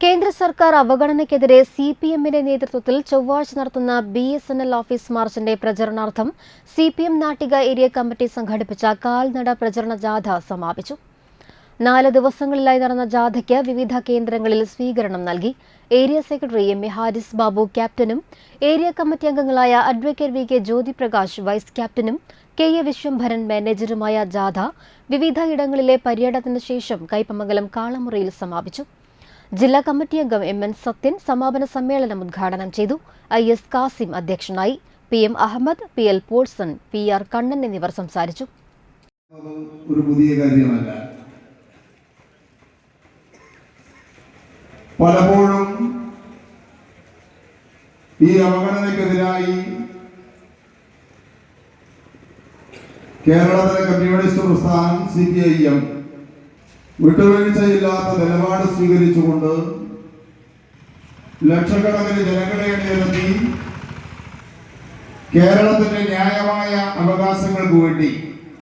കേന്ദ്ര സർക്കാർ അവഗണനയ്ക്കെതിരെ C P എമ്മിന്റെ നേതൃത്വത്തിൽ ചൊവ്വാഴ്ച നടത്തുന്ന B S N L office മാർച്ചിന്റെ പ്രചരണാർത്ഥം C P M Nattika area committee സംഘടിപ്പിച്ച കാൽനട പ്രചരണ ജാഥ സമാപിച്ചു. നാല് ദിവസങ്ങളിലായി നടന്ന ജാഥയ്ക്ക് വിവിധ കേന്ദ്രങ്ങളിൽ സ്വീകരണം നൽകി. Area secretary M A Haris Babu ക്യാപ്റ്റനും ഏരിയ കമ്മിറ്റി അംഗങ്ങളായ advocate V K Jyothiprakash vice ക്യാപ്റ്റനും കെ എ വിശ്വംഭരൻ മാനേജറുമായ ജാഥ വിവിധ ഇടങ്ങളിലെ പര്യടനത്തിന് ശേഷം കൈപ്പമംഗലം കാളമുറിയിൽ സമാപിച്ചു. ജില്ലാ കമ്മിറ്റി അംഗം എം എൻ സത്യൻ സമാപന സമ്മേളനം ഉദ്ഘാടനം ചെയ്തു. ഐ എസ് കാസിം അധ്യക്ഷനായി. P M Ahmed P L Paulson P R Kannan എന്നിവർ സംസാരിച്ചു. ഒരു പലപ്പോഴും ഈ അവഗണനയ്ക്കെതിരായി കേരളത്തിലെ കമ്മ്യൂണിസ്റ്റ് പ്രസ്ഥാനം സി പി ഐ എം വിട്ടുവീഴ്ചയില്ലാത്ത നിലപാട് സ്വീകരിച്ചുകൊണ്ട് ലക്ഷക്കണക്കിന് ജനങ്ങളെ നിരത്തി കേരളത്തിന്റെ ന്യായമായ അവകാശങ്ങൾക്ക് വേണ്ടി